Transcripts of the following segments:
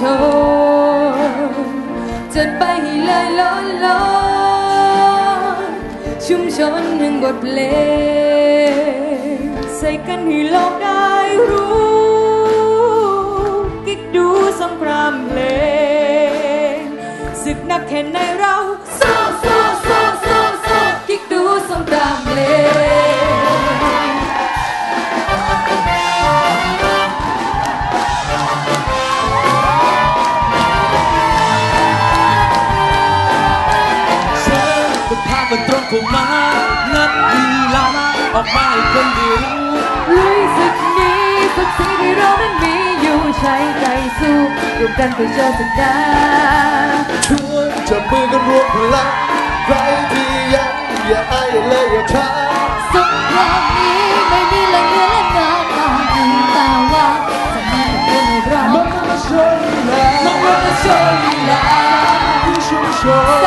ชนจะไปให้เลยล้นล้นชุมชนหนึ่งบทเพลงใส่กันให้โลกได้รู้ กิ๊กดูสงครามเพลงศึกนักแค่ไหนเรา ออกมาให้คนได้รู้ลุยศึกนี้สักสิ่งที่เรานั้นมีอยู่ใช้ใจสู้รวมกันเพื่อเชิดสักดาชวนจับมือกันรวมพลังใครที่ยังอย่าอายเลยอย่าช้าสงครามนี้ไม่มีแหล่งเงินและงานมาดีแต่ว่าจะมาเป็นเรามันมาชนนะมันมาชนลาที่ชุมชน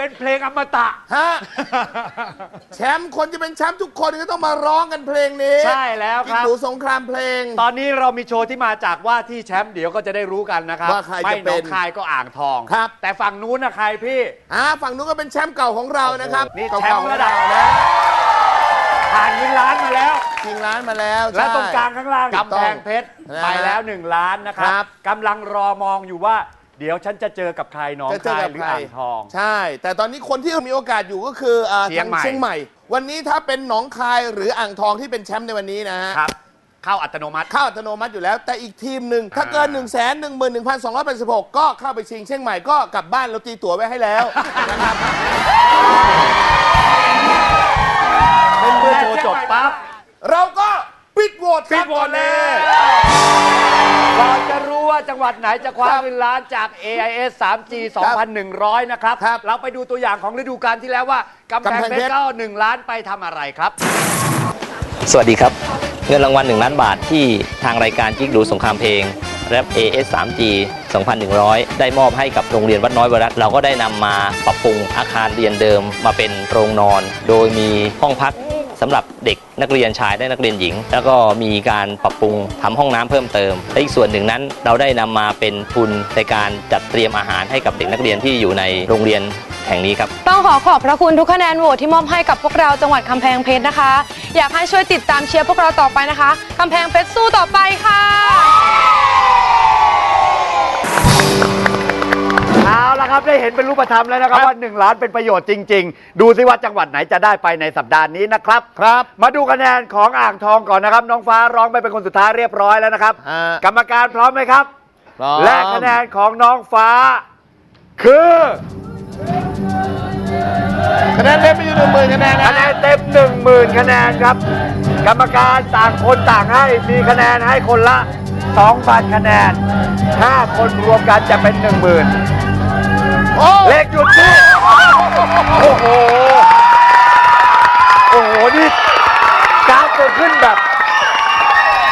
เศษเป็นเพลงอมตะ ฮะ แชมป์คนจะเป็นแชมป์ทุกคนก็ต้องมาร้องกันเพลงนี้ใช่แล้วครับ กิ๊กดูสงครามเพลง ตอนนี้เรามีโชว์ที่มาจากว่าที่แชมป์เดี๋ยวก็จะได้รู้กันนะครับว่าใครจะไม่หเป็นนองคายก็อ่างทองครับ แต่ฝั่งนู้นนะใครพี่ อ่าฝั่งนู้นก็เป็นแชมป์เก่าของเรานะครับนี่เก่าแชมป์ๆของระดับเรานะ ผ่านเงินล้านมาแล้ว ชิงร้านมาแล้วและใช่ ตรงกลางข้างล่างถูกกำต้แพองงเพชรนะฮะไปแล้ว 1 ล้านนะครัครับกำลังรอมองอยู่ว่า เดี๋ยวฉันจะเจอกับใครหน้องจะเจอคายกับหรือใครอ่างทอง ใช่ แต่ตอนนี้คนที่มีโอกาสอยู่ก็คืออ่าเชียงใหม่ ทาเชียงใหม่ วันนี้ถ้าเป็นหนองคายหรืออ่างทองที่เป็นแชมป์ในวันนี้นะฮะ ครับ เข้าอัตโนมัติ เข้าอัตโนมัติอยู่แล้ว แต่อีกทีมหนึ่งถ้าเกิน 1 1 1 1 2 8 6 ก็เข้าไปชิงเชียงใหม่ก็กลับบ้านเราตีตั๋วไว้ให้แล้วนะครับ หวัดไหนจะคว้าครับเงินล้านจาก AIS 3G 2,100 นะครับ ครับเราไปดูตัวอย่างของฤดูกาลที่แล้วว่ากำแพงกำแพงเพเพชชร รก็1ล้านไปทำอะไรครับ สวัสดีครับ เงินรางวัล 1 ล้านบาทที่ทางรายการจิกดูสงครามเพลงแรป AS 3G 2,100 ได้มอบให้กับโรงเรียนวัดน้อยวรัตน์เราก็ได้นำมาปรับปรุงอาคารเรียนเดิมมาเป็นโรงนอน โดยมีห้องพัก สำหรับเด็กนักเรียนชายและนักเรียนหญิง แล้วก็มีการปรับปรุงทำห้องน้ำเพิ่มเติมและอีกส่วนหนึ่งนั้น เราได้นำมาเป็นทุนในการจัดเตรียมอาหารให้กับเด็กนักเรียนที่อยู่ในโรงเรียนแห่งนี้ครับต้องขอขอบพระคุณทุกคะแนนโหวตที่มอบให้กับพวกเราจังหวัดกำแพงเพชรนะคะ อยากให้ช่วยติดตามเชียร์พวกเราต่อไปนะคะกำแพงเพชรสู้ต่อไปค่ะ เอาละครับได้เห็นเป็นรูปธรรมแล้วนะครับว่า 1 ล้านเป็นประโยชน์จริง ๆ ดูซิว่าจังหวัดไหนจะได้ไปในสัปดาห์นี้นะครับครับ มาดูคะแนนของอ่างทองก่อนนะครับ น้องฟ้าร้องไปเป็นคนสุดท้ายเรียบร้อยแล้วนะครับ ฮะ กรรมการพร้อมไหมครับ พร้อม และคะแนนของน้องฟ้า คือคะแนนเต็มไปอยู่หนึ่งหมื่นคะแนนคะนะแนนเต็ม1 0,000คะแนนครับ กรรมการต่างคนต่างให้มีคะแนนให้คนละ2,000คะแนน 5 คนรวมกันจะเป็น 10,000โอ้ เลขหยุดที่โอ้โห โอ้โห นี่กราฟจะขึ้นแบบ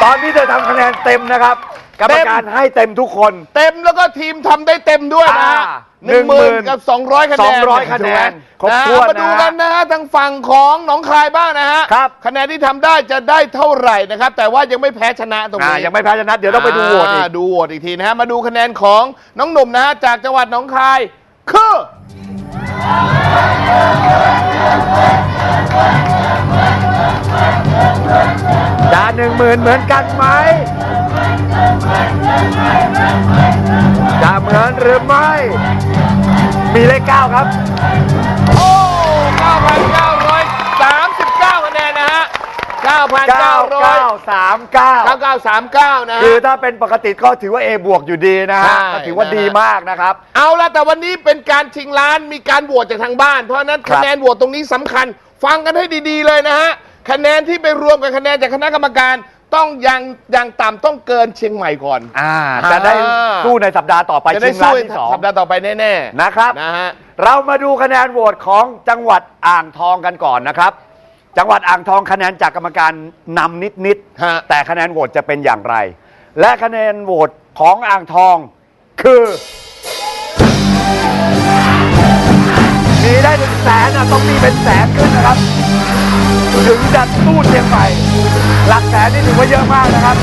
ตอนนี้เธอทำคะแนนเต็มนะครับ กรรมการให้เต็มทุกคน เต็มแล้วก็ทีมทำได้เต็มด้วยนะฮะอ่าหนึ่งหมื่น10,000กับสองร้อยคะแนน200คะแนนครบนะถ้วนมาดูนะฮะกันนะฮะทางฝั่งของหนองคายบ้างนะฮะครับ คะแนนที่ทำได้จะได้เท่าไหร่นะครับ แต่ว่ายังไม่แพ้ชนะตรงอ่านี้ ยังไม่แพ้ชนะเดี๋ยวต้องไปดูโหวตอีกาดูโหวตอีกทีนะฮะ มาดูคะแนนของน้องหนุ่มนะฮะ จากจังหวัดหนองคาย คือจะหนึ่งหมื่นเหมือนกันไหม จะเหมือนหรือไม่ มีเลขเก้าครับ โอ้เก้าห้า 9939 9939 นะฮะ คือถ้าเป็นปกติก็ถือว่า A บวกอยู่ดีนะฮะใช่ก็ถือว่าดีมากนะครับ เอาละแต่วันนี้เป็นการชิงล้านมีการโหวตจากทางบ้าน เพราะฉะนั้นครับ คะแนนโหวตตรงนี้สำคัญ ฟังกันให้ดีๆเลยนะฮะ คะแนนที่ไปรวมกับคะแนนจากคณะกรรมการต้องยังยังต่ำต้องเกินเชียงใหม่ก่อน อ่าจะได้อ่า สู้ในสัปดาห์ต่อไปจะได้ชิงล้าสู้นที่สองสัปดาห์ต่อไปแน่ๆนะครับ นะฮะ เรามาดูคะแนนโหวตของจังหวัดอ่างทองกันก่อนนะครับ จังหวัดอ่างทองคะแนนจากกรรมการนำนิดฮะ ๆแต่คะแนนโหวตจะเป็นอย่างไร และคะแนนโหวตของอ่างทองคือมีได้ถึงแสนอะต้องมีเป็นแสนขึ้นนะครับ ถึงจะสู้เชียงใหม่หลักแสนนี่ถือว่าเยอะมากนะครับ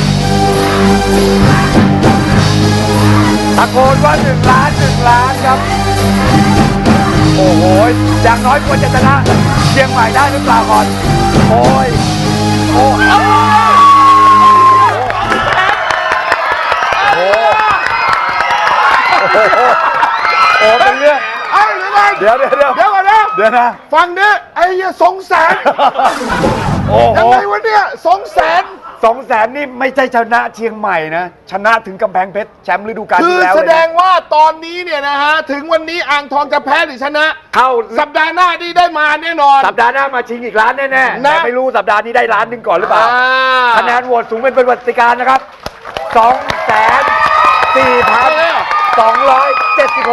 ตะโกนว่าหนึ่งล้านหนึ่งล้านครับ โอ้โหอย่างน้อยควรจะชนะเชียงใหม่ได้หรือเปล่าก่อน โอ้ยโอ้ยโอ้โหโอ้โหโอ้เป็นเรื่องเอ้ยเดี๋ยวก่อนเดี๋ยวเดี๋ยว เดี๋ยวเดี๋ยวก่อนนะเดี๋ยวนะ ฟังดิไอ้เหี้ยสองแสนโอ้โหยังไงวะเนี่ยสองแสนสองแสนนี่ไม่ใช่ชนะเชียงใหม่นะ ชนะถึงกำแพงเพชรแชมป์ฤดูกาลคือที่แล้วแสเลยดนะงว่าตอนนี้เนี่ยนะฮะ ถึงวันนี้อ่างทองจะแพ้หรือชนะ เข้าสัปดาห์หน้านี่ได้มาแน่นอน สัปดาห์หน้ามาชิงอีกล้านแน่ๆนะแต่ไม่รู้สัปดาห์นี้ได้ล้านหนึงก่อนหรือเปล่า อ่า คะแนนโหวตสูงเป็นประวัติการณ์นะครับ2 4 2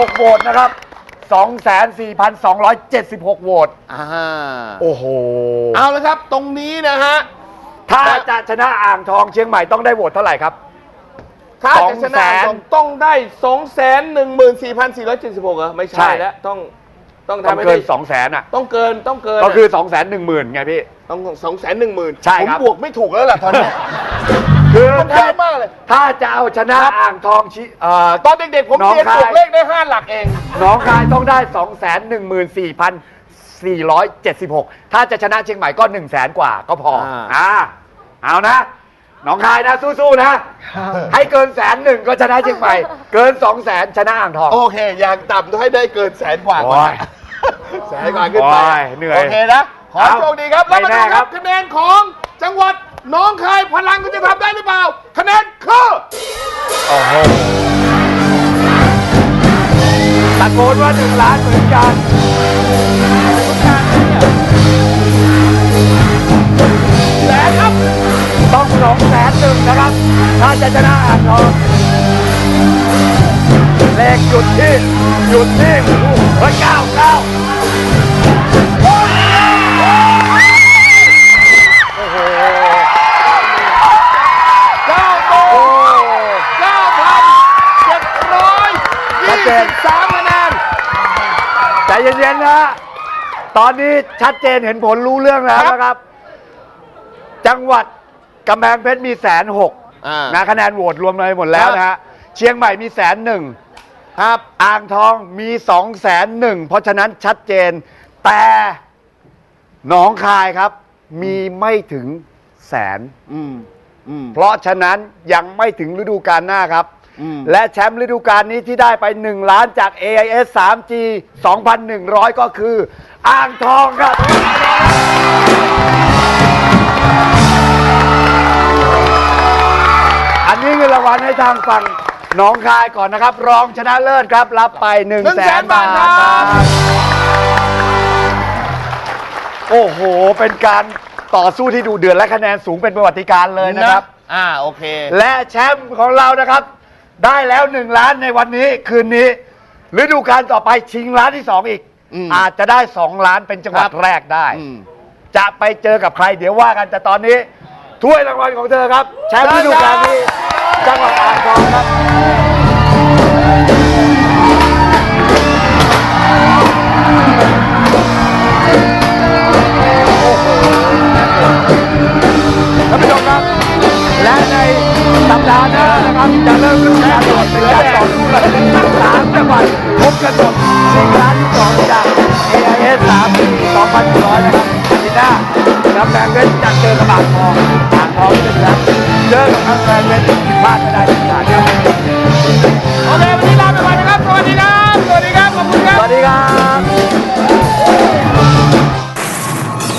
276โหวตนะครับ 2,4,276 โหวต อ่าโอ้โห เอาละครับตรงนี้นะฮะ ถ้าจะชนะอ่างทองเชียงใหม่ต้องได้โหวตเท่าไหร่ครับ ถ้าจะชนะ200,000ต้องต้องได้สองแสนหนึ่งหมื่นสี่พันสี่ร้อยเจ็ดสิบหกเหรอไม่ใช่ใช่แล้วต้องต้องต้องทำให้เกิได้น2แสนอะ ต้องเกินต้องเกินก็คือ 2 1 0 0 0 0ไงพี่ ต้องสองแสนหนึ่งหมื่นใช่ผมครับ บวกไม่ถูกแล้วล่ะตอนนี้ คือมันเยถ้าอะมากเลย ถ้าจะเอาชนะอ่างทองชิเอ่อ ตอนเด็กๆ ผมน้องเรียนคายบวกเลขได้ห้าหลักเอง หน้องคายต้องได้ 2 1 4 4 7 6 ถ้าจะชนะเชียงใหม่ก็1 0 0 0 0แสนกว่าก็พออ่า อ่าเอานะหน้องคายนะสู้ๆนะ ให้เกินแสนหนึ่งก็ชนะเชียงใหม่ เกิน2 0 0แสนชนะอ่างทอง โอเค อย่างต่ำต้องให้ได้เกินแสนกว่าโอ้ยแสนกว่าขึ้นไปโอ้ยเหนื่อยโอเคนะ ขอเอาโชคดีครับ แล้วมาไม่ดูแน่คครัรับบ คะแนนของจังหวัดห น้องคายพลังคุณจะทำได้หรือเปล่า คะแนนคือโอ้โหตะโกนว่าหนึ่งล้านเหมือนกันแสนครับ ต้องสองแสนหนึ่งนะครับ ถ้าจะชนะอ่างทองเลขหยุดที่หยุดที่โอ้โหเฮ้ยเก้าเก้า เย็นๆนะตอนนี้ชัดเจนเห็นผลรู้เรื่องแล้วนะครับ จังหวัดกำแพงเพชรมีแสนหกอ่านะคะแนนโหวตรวมเลยหมดแล้วนะฮะเชียงใหม่มีแสนหนึ่งครับ อ่างทองมีสองแสนหนึ่งเพราะฉะนั้นชัดเจน แต่หนองคายครับ มีไม่ถึงแสน อืมอืมเพราะฉะนั้นยังไม่ถึงฤดูกาลหน้าครับอืม และแชมป์ฤดูกาลนี้ที่ได้ไป 1 ล้านจาก AIS 3G 2,100 ก็คือ อ่างทองครับ อันนี้เงินรางวัลให้ทางฝั่งหนองคายก่อนนะครับ รองชนะเลิศครับ รับไป1 0 0 0 0แสน100,000บาทบาทครับ โอ้โห เป็นการต่อสู้ที่ดูเดือดและคะแนนสูงเป็นประวัติการณ์เลยนะครับ อ่า โอเค และแชมป์ของเรานะครับ ได้แล้วหนึ่งล้านในวันนี้คืนนี้ฤดูกาลต่อไปชิงล้านที่สองอีก อืม อาจจะได้สองล้านเป็นจังหวัดครับแรกได้ อืม จะไปเจอกับใครเดี๋ยวว่ากันแต่ตอนนี้ ถ้วยรางวัลของเธอครับแชมป์ฤดูกาลนี้จังหวัดอ่างทองครับ ท่านผู้ชมครับ และในสัปดาห์หน้านะครับจะเริ่มฤดู กาลตรวจเป็นการต่อสู้กันสามจังหวัดพบกันหมดชิงล้านที่สองจาก AIS 3ปี2100 นะครับปีหน้ากำแพงเพชรจะเจอกับบางทองบางทองจะชนะเจอกับกำแพงเพชรผิดพลาดไม่ได้ทุกอย่างครับโอเควันนี้ลาไปก่อนนะครับ สวัสดีครับ สวัสดีครับ ขอบคุณครับ สวัสดีครับ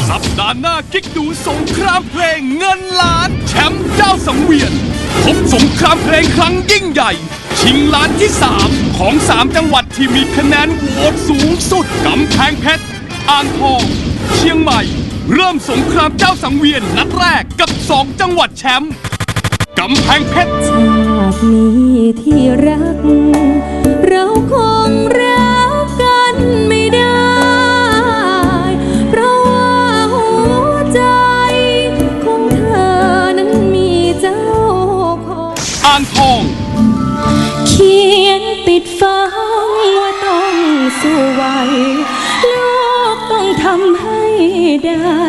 สัปดาห์หน้ากิ๊กดูสงครามเพลงเงินล้าน แชมป์เจ้าสังเวียน พบสงครามเพลงครั้งยิ่งใหญ่ ชิงล้านที่ 3 ของ 3 จังหวัดที่มีคะแนนโหวตสูงสุดกำแพงเพชรอ่างทอง เชียงใหม่ เริ่มสงครามเจ้าสังเวียนนัดแรกกับ 2 จังหวัดแชมป์กำแพงเพชรชาตินี้ที่รักำให้ได้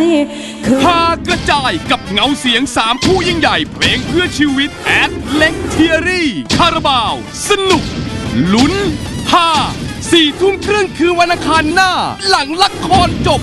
คือพากระจายกับเงาเสียงสามผู้ยิ่งใหญ่เพลงเพื่อชีวิตแอดเล็กเทียรี่คาราบาว สนุก ลุ้นฮาสี่ทุ่มครึ่งคือวันอังคารหน้า หลังละครจบ